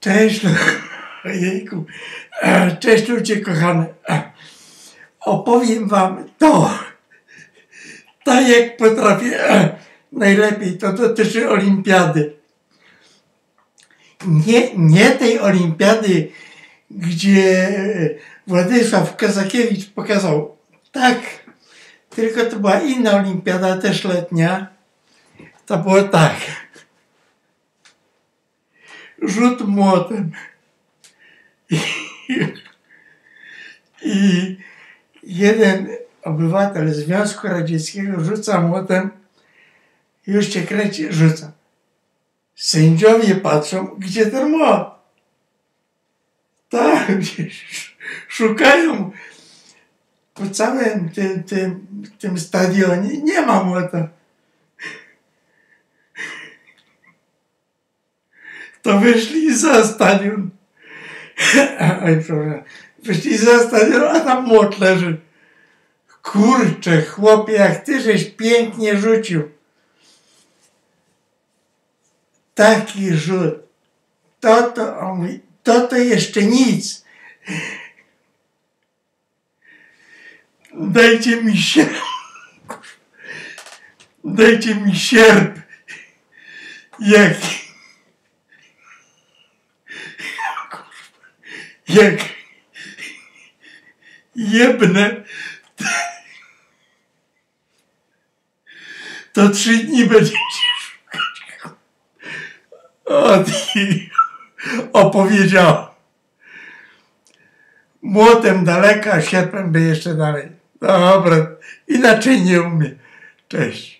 Cześć, lu- ojejku. E, Cześć ludzie kochane. E, Opowiem wam to, tak jak potrafię e, najlepiej. To dotyczy olimpiady. Nie, nie tej olimpiady, gdzie Władysław Kazakiewicz pokazał tak, tylko to była inna olimpiada, też letnia. To było tak. Rzut młotem. I, i jeden obywatel Związku Radzieckiego rzuca młotem, już cię kręci, rzuca. Sędziowie patrzą, gdzie ten młot. Tak, szukają po całym tym, tym, tym stadionie. Nie ma młota. To wyszli za stadion. Oj, przepraszam. Wyszli za stadion, a tam młot leży. Kurczę, chłopie, jak ty żeś pięknie rzucił. Taki rzut. To to, on mówi, to to jeszcze nic. Dajcie mi sierp. Dajcie mi sierp. Jak... Jak... Jebnę. To trzy dni będziecie szukać. O, opowiedział. Młotem daleka, sierpem by jeszcze dalej. Dobra, inaczej nie umie. Cześć.